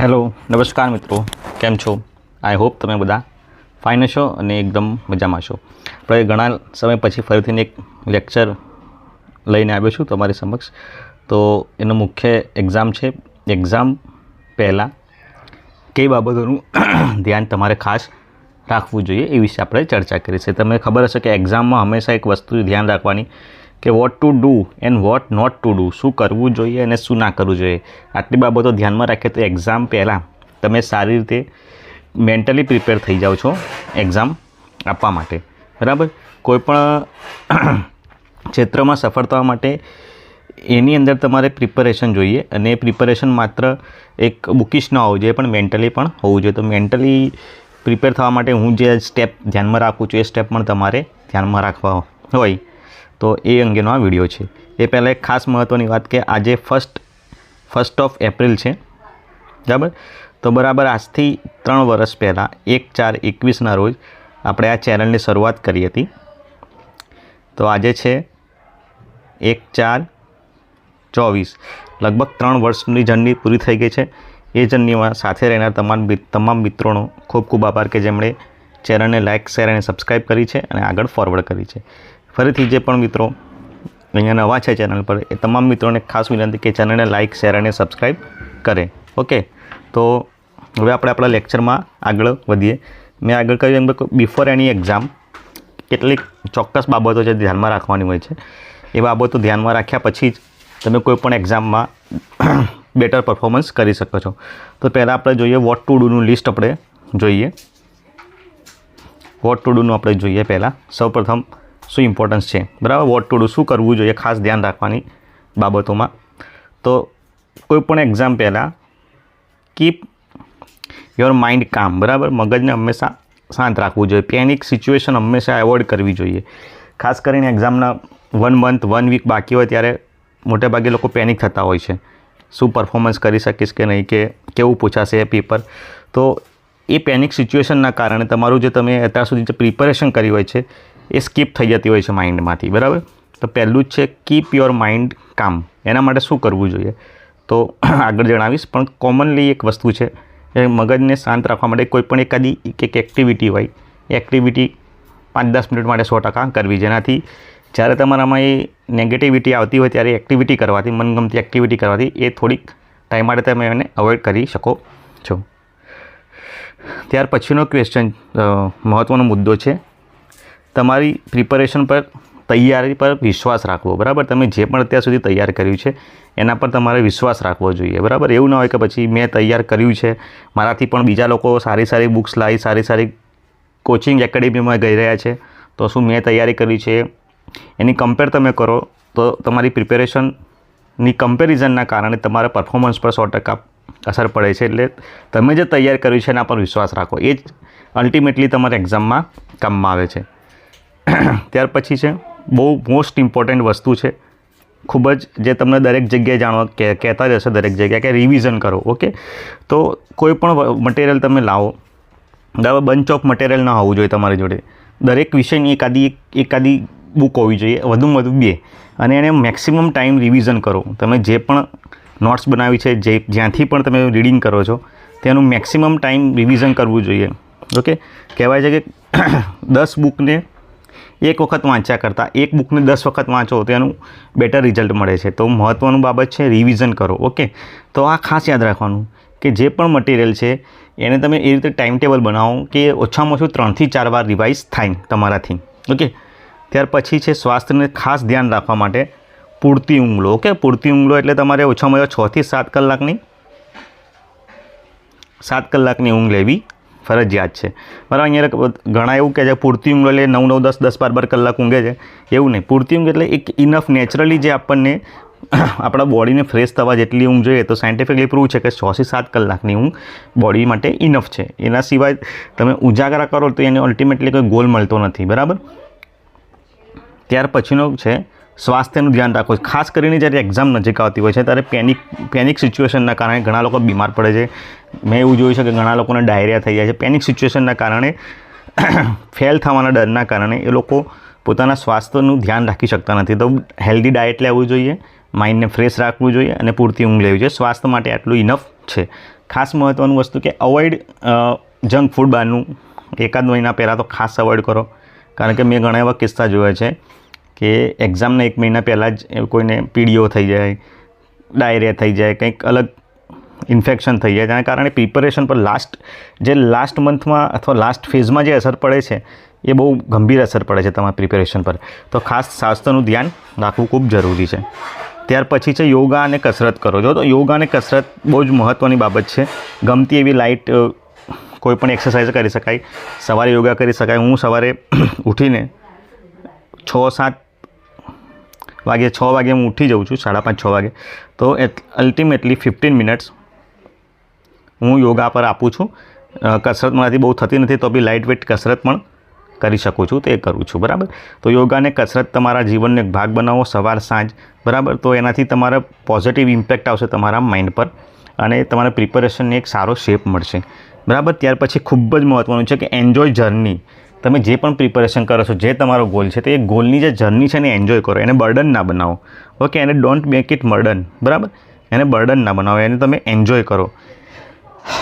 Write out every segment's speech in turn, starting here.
Hello, નમસ્કાર મિત્રો. કેમ છો? આઈ હોપ તમે બધા ફાઇન છો અને એકદમ મજામાં છો. આપણે ઘણા સમય પછી ફરીથી એક લેક્ચર લઈને આવ્યો છું તમારી સમક્ષ. તો એનો મુખ્ય એક્ઝામ છે. એક્ઝામ પહેલાં કઈ બાબતોનું ધ્યાન તમારે ખાસ રાખવું જોઈએ એ વિશે આપણે ચર્ચા કરી છે. તમને ખબર હશે કે એક્ઝામમાં હંમેશા એક વસ્તુ ધ્યાન રાખવાની કે what to do and what not to do શું કરવું જોઈએ અને શું ના કરવું જોઈએ. આટલી બાબતો ધ્યાનમાં રાખીએ તો એક્ઝામ પહેલાં તમે સારી રીતે મેન્ટલી પ્રિપેર થઈ જાઓ છો એક્ઝામ આપવા માટે. બરાબર? કોઈપણ ક્ષેત્રમાં સફળ થવા માટે એની અંદર તમારે પ્રિપરેશન જોઈએ અને પ્રિપરેશન માત્ર એક બુકિશ ન હોવું જોઈએ, પણ મેન્ટલી પણ હોવું જોઈએ. તો મેન્ટલી પ્રિપેર થવા માટે હું જે સ્ટેપ ધ્યાનમાં રાખું છું, એ સ્ટેપ પણ તમારે ધ્યાનમાં રાખવા હોય. તો એ અંગેનો આ વીડિયો છે. એ પહેલાં એક ખાસ મહત્ત્વની વાત કે આજે ફર્સ્ટ ફર્સ્ટ ઓફ એપ્રિલ છે. બરાબર? તો બરાબર આજથી ત્રણ વર્ષ પહેલાં, એક ચાર એકવીસના રોજ આપણે આ ચેનલની શરૂઆત કરી હતી. તો આજે છે એક ચાર ચોવીસ. લગભગ ત્રણ વર્ષની જર્ની પૂરી થઈ ગઈ છે. એ જર્નીમાં સાથે રહેનાર તમામ તમામ મિત્રોનો ખૂબ ખૂબ આભાર કે જેમણે ચેનલને લાઇક શેર અને સબસ્ક્રાઈબ કરી છે અને આગળ ફોરવર્ડ કરી છે. ફરીથી જે પણ મિત્રો અહીંયા નવા છે ચેનલ પર, એ તમામ મિત્રોને ખાસ વિનંતી કે ચેનલને લાઇક શેર અને સબસ્ક્રાઈબ કરે. ઓકે તો હવે આપણે આપણા લેક્ચરમાં આગળ વધીએ. મેં આગળ કહ્યું એમ બિફોર એની એક્ઝામ કેટલીક ચોક્કસ બાબતો છે ધ્યાનમાં રાખવાની હોય છે, એ બાબતો ધ્યાનમાં રાખ્યા પછી જ તમે કોઈપણ એક્ઝામમાં બેટર પરફોર્મન્સ કરી શકો છો. તો પહેલાં આપણે જોઈએ વોટ ટુ ડુનું લિસ્ટ આપણે જોઈએ. વોટ ટુ ડુનું આપણે જોઈએ પહેલાં. સૌપ્રથમ શું ઇમ્પોર્ટન્સ છે? બરાબર? વોટ ટુ ડુ શું કરવું જોઈએ? ખાસ ધ્યાન રાખવાની બાબતોમાં. તો કોઈપણ એક્ઝામ પહેલાં કીપ યોર માઇન્ડ કામ બરાબર? મગજને હંમેશા શાંત રાખવું જોઈએ. પેનિક સિચ્યુએશન હંમેશા એવોઇડ કરવી જોઈએ. ખાસ કરીને એક્ઝામના વન મંથ વન વીક બાકી હોય ત્યારે મોટે ભાગે લોકો પેનિક થતા હોય છે. શું પરફોર્મન્સ કરી શકીશ કે નહીં કે કેવું પૂછાશે એ પેપર તો એ પેનિક સિચ્યુએશનના કારણે તમારું જે તમે અત્યાર સુધી જે પ્રિપરેશન કરી હોય છે એ સ્કીપ થઈ જતી હોય છે માઇન્ડમાંથી, બરાબર? તો પહેલું જ છે કીપ યોર માઇન્ડ કામ એના માટે શું કરવું જોઈએ? તો આગળ જણાવીશ, પણ કોમનલી એક વસ્તુ છે, એ મગજને શાંત રાખવા માટે કોઈ પણ એકાદી એક એક્ટિવિટી હોય એક્ટિવિટી પાંચ દસ મિનિટ માટે સો ટકા કરવી. જેનાથી જ્યારે તમારામાં એ નેગેટિવિટી આવતી હોય, ત્યારે એક્ટિવિટી કરવાથી, મનગમતી એક્ટિવિટી કરવાથી એ થોડીક ટાઈમ માટે તમે એને અવોઇડ કરી શકો છો. ત્યાર પછીનો ક્વેશ્ચન મહત્ત્વનો મુદ્દો છે તમારી પ્રિપરેશન પર, તૈયારી પર વિશ્વાસ રાખવો, બરાબર? તમે જે પણ અત્યાર સુધી તૈયાર કર્યું છે, એના પર તમારે વિશ્વાસ રાખવો જોઈએ, બરાબર? એવું ના હોય કે પછી મેં તૈયાર કર્યું છે, મારાથી પણ બીજા લોકો સારી સારી બુક્સ લાવી, સારી સારી કોચિંગ એકેડેમીમાં ગઈ રહ્યા છે, તો શું મેં તૈયારી કરી છે? એની કમ્પેર તમે કરો, તો તમારી પ્રિપેરેશનની કમ્પેરિઝનના કારણે તમારા પરફોર્મન્સ પર સો ટકા અસર પડે છે, એટલે તમે જે તૈયાર કર્યું છે એના પર વિશ્વાસ રાખો, એ જ અલ્ટિમેટલી તમારા એક્ઝામમાં કામમાં આવે છે. ત્યાર પછી છે, બહુ મોસ્ટ ઇમ્પોર્ટન્ટ વસ્તુ છે. ખૂબ જ જે તમને દરેક જગ્યાએ જાણવા કે, કહેતા જ હશે દરેક જગ્યાએ કે રિવિઝન કરો ઓકે તો કોઈ પણ મટીરિયલ તમે લાવો. બરાબર બંચ ઓફ મટીરિયલ ના હોવું જોઈએ તમારી જોડે. દરેક વિષયની એકાદી એકાદી બુક હોવી જોઈએ વધુમાં વધુ બે. અને એને મેક્સિમમ ટાઈમ રિવિઝન કરો. તમે જે પણ નોટ્સ બનાવી છે, જે, જ્યાંથી પણ તમે રીડિંગ કરો છો, તેનું મેક્સિમમ ટાઈમ રિવિઝન કરવું જોઈએ. ઓકે કહેવાય છે કે દસ બુકને એક વખત વાંચ્યા કરતાં, એક બુકને દસ વખત વાંચો તો એનું બેટર રિઝલ્ટ મળે છે. તો મહત્ત્વનું બાબત છે રિવિઝન કરો ઓકે તો આ ખાસ યાદ રાખવાનું કે જે પણ મટીરિયલ છે, એને તમે એ રીતે ટાઈમ ટેબલ બનાવો કે ઓછામાં ઓછું ત્રણથી ચાર વાર રિવાઇઝ થાય તમારાથી ઓકે ત્યાર પછી છે સ્વાસ્થ્યને ખાસ ધ્યાન રાખવા માટે પૂરતી ઊંઘ લો ઓકે પૂરતી ઊંઘ એટલે તમારે ઓછામાં ઓછા છથી સાત કલાકની સાત કલાકની ઊંઘ લેવી ફરજિયાત છે. બરાબર, અહીંયા ઘણા એવું કહે છે, પૂરતી ઊંઘ એટલે નવ નવ, દસ દસ, બાર બાર કલાક ઊંઘે છે. એવું નહીં. પૂરતી ઊંઘ એટલે એક ઇનફ નેચરલી જે આપણને આપણા બોડીને ફ્રેશ થવા જેટલી ઊંઘ જોઈએ તો સાયન્ટિફિકલી પ્રૂવ છે કે છથી સાત કલાકની ઊંઘ બોડી માટે ઇનફ છે. એના સિવાય તમે ઉજાગરા કરો તો એને અલ્ટિમેટલી કોઈ ગોલ મળતો નથી. બરાબર? ત્યાર પછીનો છે, સ્વાસ્થ્યનું ધ્યાન રાખો ખાસ કરીને જ્યારે એક્ઝામ નજીક આવતી હોય છે, ત્યારે પેનિક પેનિક સિચ્યુએશનના કારણે ઘણા લોકો બીમાર પડે છે. મેં એવું જોયું છે કે ઘણા લોકોને ડાયરિયા થઈ જાય છે. પેનિક સિચ્યુએશનના કારણે ફેલ થવાના ડરના કારણે એ લોકો પોતાના સ્વાસ્થ્યનું ધ્યાન રાખી શકતા નથી. તો હેલ્ધી ડાયટ લેવું જોઈએ માઇન્ડને ફ્રેશ રાખવું જોઈએ અને પૂરતી ઊંઘ લેવી જોઈએ. સ્વાસ્થ્ય માટે આટલું ઇનફ છે. ખાસ મહત્ત્વનું વસ્તુ કે અવોઇડ જંક ફૂડ બહારનું. એકાદ મહિના પહેલાં તો ખાસ અવોઇડ કરો. કારણ કે મેં ઘણા એવા કિસ્સા જોયા છે કે એક્ઝામના એક મહિના પહેલાં જ કોઈને પીડીઓ થઈ જાય, ડાયરિયા થઈ જાય, કંઈક અલગ ઇન્ફેક્શન થઈ જાય. તેના કારણે પ્રિપરેશન પર લાસ્ટ જે લાસ્ટ મંથમાં અથવા લાસ્ટ ફેઝમાં જે અસર પડે છે, એ બહુ ગંભીર અસર પડે છે તમારા પ્રિપેરેશન પર. તો ખાસ સ્વાસ્થ્યનું ધ્યાન રાખવું ખૂબ જરૂરી છે. ત્યાર પછી છે યોગા અને કસરત કરો. જો તો યોગા અને કસરત બહુ જ મહત્ત્વની બાબત છે. ગમતી એવી લાઇટ કોઈ પણ એક્સરસાઇઝ કરી શકાય. સવારે યોગા કરી શકાય. હું સવારે ઉઠીને છ સાત વાગે, છ વાગે હું ઉઠી જાઉં છું, સાડા પાંચ, છ વાગે. તો અલ્ટિમેટલી ફિફ્ટીન મિનિટ્સ હું યોગા પર આપું છું. કસરત મારાથી બહુ થતી નથી, તો બી લાઇટ વેટ કસરત પણ કરી શકું છું, તે કરું છું, બરાબર? તો યોગાને કસરત તમારા જીવનનો એક ભાગ બનાવો સવાર, સાંજ, બરાબર? તો એનાથી તમારા પોઝિટિવ ઇમ્પેક્ટ આવશે તમારા માઇન્ડ પર અને તમારા પ્રિપેરેશનને એક સારો શેપ મળશે, બરાબર? ત્યાર પછી ખૂબ જ મહત્ત્વનું છે કે એન્જોય જર્ની તમે જે પણ પ્રિપેરેશન કરો છો, જે તમારો ગોલ છે, તે એ ગોલની જે જર્ની છે એને એન્જોય કરો, એને બર્ડન ના બનાવો. ઓકે એને ડોન્ટ મેક ઇટ બર્ડન બરાબર? એને બર્ડન ના બનાવો, એને તમે એન્જોય કરો.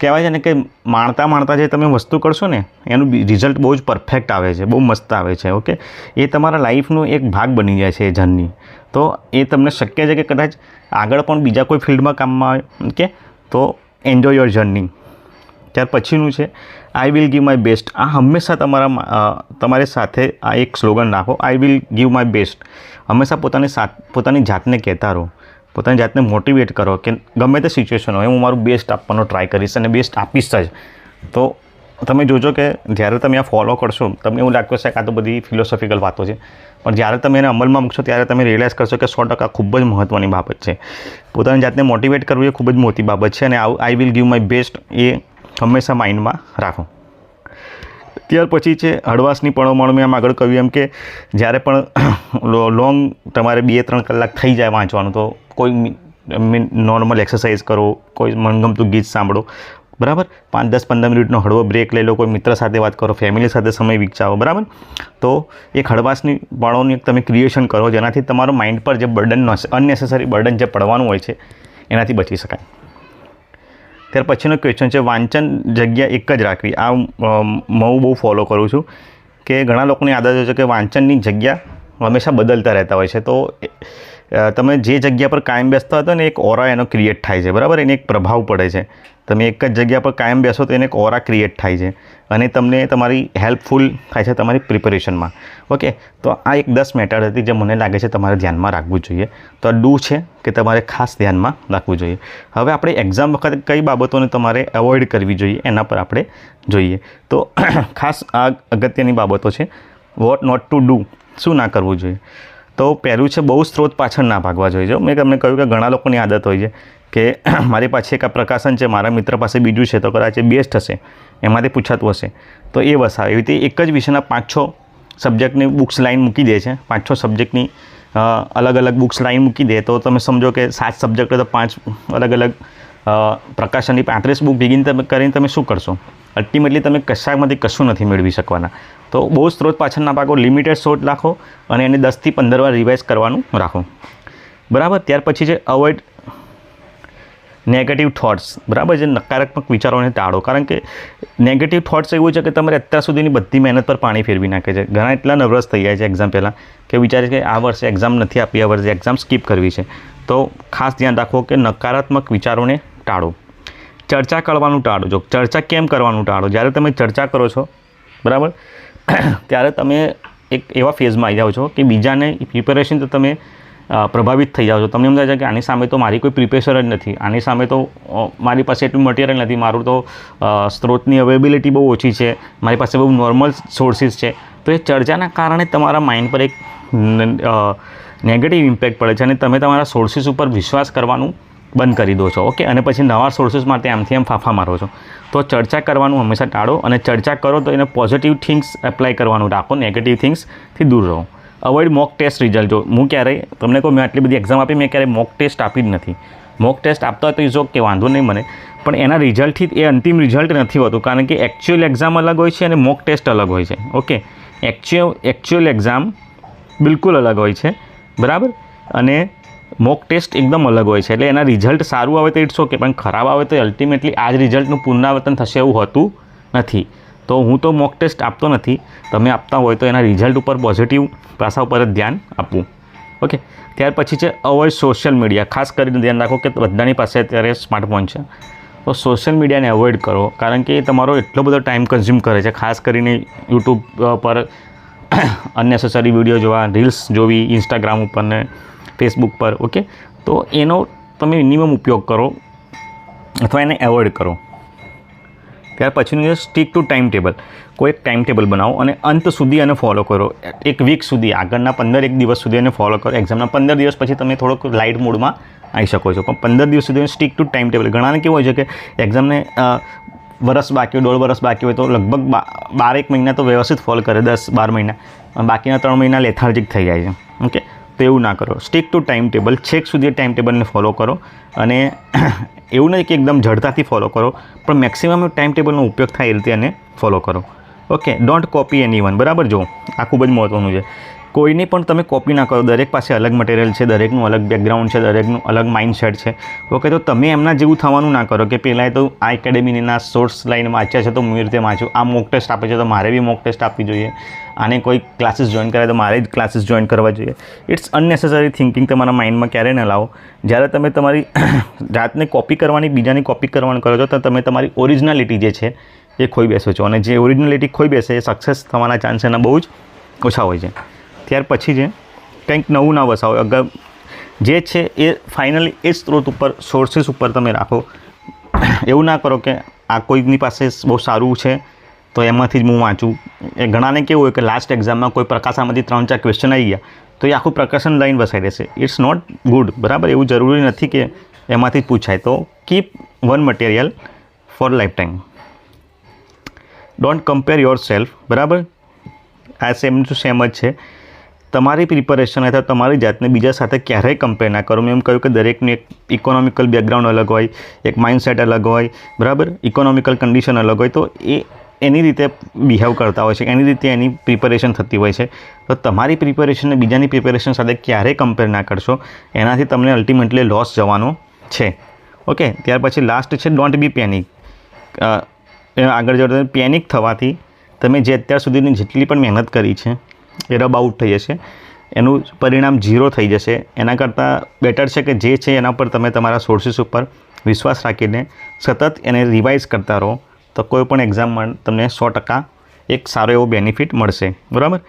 કહેવાય છે ને કે માણતા માણતા જે તમે વસ્તુ કરશો ને, એનું રિઝલ્ટ બહુ જ પરફેક્ટ આવે છે, બહુ મસ્ત આવે છે ઓકે એ તમારા લાઈફનો એક ભાગ બની જાય છે એ જર્ની તો એ તમને શક્ય છે કે કદાચ આગળ પણ બીજા કોઈ ફિલ્ડમાં કામમાં આવે કે તો એન્જોય યોર જર્ની ત્યાર પછીનું છે I will give my best આ હંમેશા તમારા તમારે સાથે આ એક સ્લોગન રાખો I will give my best હંમેશા પોતાની સાથ પોતાની જાતને કહેતા રહો. પોતાની જાતને મોટિવેટ કરો કે ગમે તે સિચ્યુએશન હોય, હું મારું બેસ્ટ આપવાનો ટ્રાય કરીશ અને બેસ્ટ આપીશ જ. તો તમે જોજો કે જ્યારે તમે આ ફોલો કરશો, તમને એવું લાગતું હશે કે આ તો બધી ફિલોસોફિકલ વાતો છે. પણ જ્યારે તમે એને અમલમાં મૂકશો, ત્યારે તમે રિયલાઇઝ કરશો કે સો ટકા ખૂબ જ મહત્ત્વની બાબત છે. પોતાની જાતને મોટિવેટ કરવું એ ખૂબ જ મોટી બાબત છે અને I will give my best એ હંમેશા માઇન્ડમાં રાખો. ત્યાર પછી છે હળવાશની પળોમણ મેં આમ આગળ કહ્યું એમ કે જ્યારે પણ લોંગ તમારે બે ત્રણ કલાક થઈ જાય વાંચવાનું, તો કોઈ નોર્મલ એક્સરસાઇઝ કરો, કોઈ મનગમતું ગીત સાંભળો. બરાબર? પાંચ, દસ, પંદર મિનિટનો હળવો બ્રેક લઈ લો, કોઈ મિત્ર સાથે વાત કરો ફેમિલી સાથે સમય વિકસાવો, બરાબર? તો એક હળવાશની પળોની તમે ક્રિએશન કરો, જેનાથી તમારો માઇન્ડ પર જે બર્ડન અનનેસેસરી બર્ડન જે પડવાનું હોય છે, એનાથી બચી શકાય. ત્યાર પછીનો ક્વેશ્ચન છે, વાંચન જગ્યા એક જ રાખવી. આ હું બહુ ફોલો કરું છું કે ઘણા લોકોની આદત હોય છે કે વાંચનની જગ્યા હંમેશા બદલતા રહેતા હોય છે. તો તમે જે જગ્યા પર કાયમ બેસતા હતા ને એક ઓરા એનો ક્રિએટ થાય છે, બરાબર? એને એક પ્રભાવ પડે છે. તમે એક જ જગ્યા પર કાયમ બેસો તો એને એક ઓરા ક્રિએટ થાય છે અને તમને તમારી હેલ્પફુલ થાય છે તમારી પ્રિપેરેશનમાં ઓકે તો આ એક દસ મેટર હતી જે મને લાગે છે તમારે ધ્યાનમાં રાખવું જોઈએ. તો આ ડુ છે કે તમારે ખાસ ધ્યાનમાં રાખવું જોઈએ. હવે આપણે એક્ઝામ વખતે કઈ બાબતોને તમારે એવોઇડ કરવી જોઈએ એના પર આપણે જોઈએ. તો ખાસ આ અગત્યની બાબતો છે. વોટ નોટ ટુ ડુ શું ના કરવું જોઈએ? તો પહેલું છે, બહુ સ્ત્રોત પાછળ ના ભાગવા જોઈએ. મેં તમને કહ્યું કે ઘણા લોકોની આદત હોય છે કે મારી પાસે એક આ પ્રકાશન છે, મારા મિત્ર પાસે બીજું છે, તો કદાચ એ બેસ્ટ હશે, એમાંથી પૂછાતું હશે. તો એ વસાવે. એવી રીતે એક જ વિષયના પાંચ છ સબ્જેક્ટની બુક્સ લાઈન મૂકી દે છે. પાંચ છ સબ્જેક્ટની અલગ અલગ બુક્સ લાઈન મૂકી દે. તો તમે સમજો કે સાત સબ્જેક્ટ તો પાંચ અલગ અલગ પ્રકાશનની પાંત્રીસ બુક ભેગીને તમે કરીને તમે શું કરશો? અલ્ટિમેટલી તમે કશાકમાંથી કશું નથી મેળવી શકવાના. તો બહુ સ્ત્રોત પાછળના પાકો લિમિટેડ શોટ રાખો અને એને દસથી પંદર વાર રિવાઇઝ કરવાનું રાખો. બરાબર? ત્યાર પછી છે અવોઇડ નેગેટિવ થોટ્સ બરાબર? છે નકારાત્મક વિચારોને ટાળો. કારણ કે નેગેટિવ થોટ્સ એવું છે કે તમારે અત્યાર સુધીની બધી મહેનત પર પાણી ફેરવી નાખે છે. ઘણા એટલા નર્વસ થઈ જાય છે એક્ઝામ પહેલાં કે વિચારે કે આ વર્ષે એક્ઝામ નથી આપી, આ વર્ષે એક્ઝામ સ્કીપ કરવી છે. તો ખાસ ધ્યાન રાખો કે નકારાત્મક વિચારોને ટાળો. ચર્ચા કરવાનું ટાળો. જો ચર્ચા કેમ કરવાનું ટાળો? જ્યારે તમે ચર્ચા કરો છો, બરાબર? ત્યારે તમે એક એવા ફેઝમાં આવી જાઓ છો કે બીજાને પ્રિપેરેશન તો તમે પ્રભાવિત થઈ જાઓ છો. તમને એમ થાય છે કે આની સામે તો મારી કોઈ પ્રિપેરેશન જ નથી. આની સામે તો મારી પાસે એટલું મટીરિયલ નથી. મારું તો સ્ત્રોતની અવેબિલિટી બહુ ઓછી છે. મારી પાસે બહુ નોર્મલ સોર્સિસ છે. તો એ ચર્ચાના કારણે તમારા માઇન્ડ પર એક નેગેટિવ ઇમ્પેક્ટ પડે છે અને તમે તમારા સોર્સિસ ઉપર વિશ્વાસ કરવાનું બંધ કરી દો છો, ઓકે? અને પછી નવા સોર્સિસ માટે આમથી એમ ફાફા મારો છો. તો ચર્ચા કરવાનું હંમેશા ટાળો અને ચર્ચા કરો તો એને પોઝિટિવ થિંગ્સ એપ્લાય કરવાનું રાખો નેગેટિવ થિંગ્સથી દૂર રહો. અવોઇડ મોક ટેસ્ટ રિઝલ્ટ જો હું ક્યારેય, તમને કહું, મેં આટલી બધી એક્ઝામ આપી, મેં ક્યારેય મોક ટેસ્ટ આપી જ નથી. મોક ટેસ્ટ આપતા તો ઇઝ ઓકે, વાંધો નહીં મને. પણ એના રિઝલ્ટથી એ અંતિમ રિઝલ્ટ નથી હોતું, કારણ કે એકચ્યુઅલ એક્ઝામ અલગ હોય છે અને મોક ટેસ્ટ અલગ હોય છે, ઓકે? એકચ્યુઅલ એકચ્યુઅલ એક્ઝામ બિલકુલ અલગ હોય છે, બરાબર? અને મોક ટેસ્ટ એકદમ અલગ હોય છે. એટલે એના રિઝલ્ટ સારું આવે તો ઇટ્સ ઓકે, પણ ખરાબ આવે તો અલ્ટિમેટલી આ જ રિઝલ્ટનું પુનરાવર્તન થશે એવું હોતું નથી. તો હું તો મોક ટેસ્ટ આપતો નથી. તમે આપતા હોય તો એના રિઝલ્ટ ઉપર પોઝિટિવ પાસા ઉપર જ ધ્યાન આપવું. ઓકે? ત્યાર પછી છે અવોઇડ સોશિયલ મીડિયા ખાસ કરીને ધ્યાન રાખો કે બધાની પાસે અત્યારે સ્માર્ટફોન છે. તો સોશિયલ મીડિયાને અવોઇડ કરો. કારણ કે એ તમારો એટલો બધો ટાઈમ કન્ઝ્યુમ કરે છે. ખાસ કરીને યુટ્યુબ પર અનનેસેસરી વીડિયો જોવા રીલ્સ જોવી ઇન્સ્ટાગ્રામ ઉપર ને ફેસબુક પર ઓકે તો એનો તમે મિનિમમ ઉપયોગ કરો, અથવા એને એવોઇડ કરો. ત્યાર પછીનું છે સ્ટીક ટુ ટાઈમ ટેબલ કોઈ એક ટાઈમ ટેબલ બનાવો અને અંત સુધી એને ફોલો કરો. એક વીક સુધી, આગળના પંદર એક દિવસ સુધી એને ફોલો કરો. એક્ઝામના પંદર દિવસ પછી તમે થોડોક લાઇટ મૂડમાં આવી શકો છો. પણ પંદર દિવસ સુધી સ્ટીક ટુ ટાઈમ ટેબલ ઘણાને કેવું હોય છે કે એક્ઝામને વરસ બાકી હોય, દોઢ વરસ બાકી હોય, તો લગભગ બાર એક મહિના તો વ્યવસ્થિત ફોલો કરે, દસ બાર મહિના. બાકીના ત્રણ મહિના લેથાર્જિક થઈ જાય છે. ઓકે તો એવું ના કરો. સ્ટીક ટુ ટાઈમ ટેબલ છેક સુધી ટાઈમ ટેબલને ફોલો કરો અને એવું નહીં કે એકદમ જડતાથી ફોલો કરો, પણ મેક્સિમમ ટાઈમ ટેબલનો ઉપયોગ થાય એ રીતે એને ફોલો કરો. Okay don't copy any one બરાબર? જો આ ખૂબ જ મહત્ત્વનું છે. કોઈને પણ તમે કોપી ના કરો. દરેક પાસે અલગ મટીરિયલ છે, દરેકનું અલગ બેકગ્રાઉન્ડ છે, દરેકનું અલગ માઇન્ડસેટ છે. ઓકે, તો તમે એમના જેવું થવાનું ના કરો કે પહેલાં તો આ એકેડેમીના સોર્સ લાઈન વાંચ્યા છે તો હું એ રીતે વાંચું. આ મોક ટેસ્ટ આપે છે તો મારે બી મોક ટેસ્ટ આપવી જોઈએ. આને કોઈ ક્લાસીસ જોઈન કરે તો મારે જ ક્લાસીસ જોઈન કરવા જોઈએ. ઇટ્સ અનનેસેસરી થિંકિંગ તમારા માઇન્ડમાં ક્યારેય ન લાવો. જ્યારે તમે તમારી જાતને કોપી કરવાની, બીજાની કોપી કરવાનું કરો છો, તો તમે તમારી ઓરિજિનાલિટી જે છે એ ખોઈ બેસો છો. અને જે ઓરિજિનાલિટી ખોઈ બેસે એ સક્સેસ થવાના ચાન્સ એના બહુ જ ઓછા હોય છે. ત્યાર પછી જે કંઈક નવું ના વસાવો. અગર જે છે એ ફાઇનલી એ સ્ત્રોત ઉપર સોર્સિસ ઉપર તમે રાખો. એવું ના કરો કે આ કોઈની પાસે બહુ સારું છે, તો એમાંથી જ હું વાંચું. એ ઘણાને કેવું હોય કે લાસ્ટ એક્ઝામમાં કોઈ પ્રકાશામાંથી ત્રણ ચાર ક્વેશ્ચન આવી ગયા, તો એ આખું પ્રકાશન લાઈન વસાઈ રહેશે ઇટ્સ નોટ ગુડ બરાબર? એવું જરૂરી નથી કે એમાંથી જ પૂછાય. તો keep one material for life time don't compare yourself બરાબર? આ સેમ ટુ સેમ જ છે. તમારી પ્રિપરેશન અથવા તમારી જાતને બીજા સાથે ક્યારેય કમ્પેર ના કરો. મેં એમ કહ્યું કે દરેકનું એક ઇકોનોમિકલ બેકગ્રાઉન્ડ અલગ હોય, એક માઇન્ડસેટ અલગ હોય, બરાબર? ઇકોનોમિકલ કન્ડિશન અલગ હોય. તો એ એની રીતે બિહેવ કરતા હોય છે, એની રીતે એની પ્રિપેરેશન થતી હોય છે. તો તમારી પ્રિપેરેશનને બીજાની પ્રિપેરેશન સાથે ક્યારેય કમ્પેર ના કરશો. એનાથી તમને અલ્ટિમેટલી લોસ જવાનો છે. ઓકે ત્યાર પછી લાસ્ટ છે ડોન્ટ બી પેનિક આગળ જતા પેનિક થવાથી તમે જે અત્યાર સુધીની જેટલી પણ મહેનત કરી છે એ રબ આઉટ થઈ જશે. એનું પરિણામ ઝીરો થઈ જશે. એના કરતાં બેટર છે કે જે છે એના પર તમે તમારા સોર્સિસ ઉપર વિશ્વાસ રાખીને સતત એને રિવાઇઝ કરતા રહો, તો કોઈ પણ એક્ઝામમાં તમને સો ટકા એક સારો એવો બેનિફિટ મળશે. બરાબર?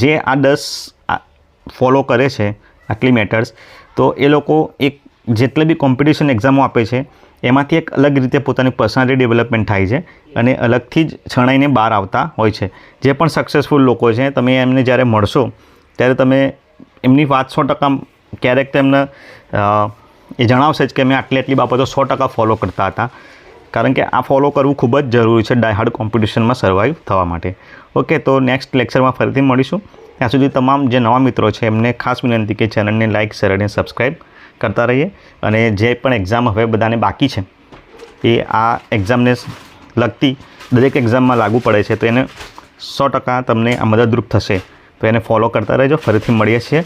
જે આ દસ ફોલો કરે છે, આટલી મેટર્સ તો એ લોકો એક જેટલી બી કોમ્પિટિશન એક્ઝામો આપે છે, એમાંથી એક અલગ રીતે પોતાની પર્સનાલિટી ડેવલપમેન્ટ થાય છે અને અલગથી જ છણાઈને બહાર આવતા હોય છે. જે પણ સક્સેસફુલ લોકો છે, તમે એમને જ્યારે મળશો, ત્યારે તમે એમની વાત સો ટકા ક્યારેક તેમને એ જણાવશે જ કે મેં આટલી આટલી બાબતો સો ટકા ફોલો કરતા હતા. કારણ કે આ ફોલો કરવું ખૂબ જ જરૂરી છે ડાયહાર્ડ કોમ્પિટિશનમાં સર્વાઈવ થવા માટે. ઓકે તો નેક્સ્ટ લેક્ચરમાં ફરીથી મળીશું. ત્યાં સુધી તમામ જે નવા મિત્રો છે, એમને ખાસ વિનંતી કે ચેનલને લાઇક શેર અને સબસ્ક્રાઈબ કરતા રહીએ અને જે પણ એક્ઝામ હવે બધાને બાકી છે, એ આ એક્ઝામને લગતી દરેક એક્ઝામમાં લાગુ પડે છે, તો એને સો ટકા તમને આ મદદરૂપ થશે. તો એને ફોલો કરતા રહેજો. ફરીથી મળીએ છીએ.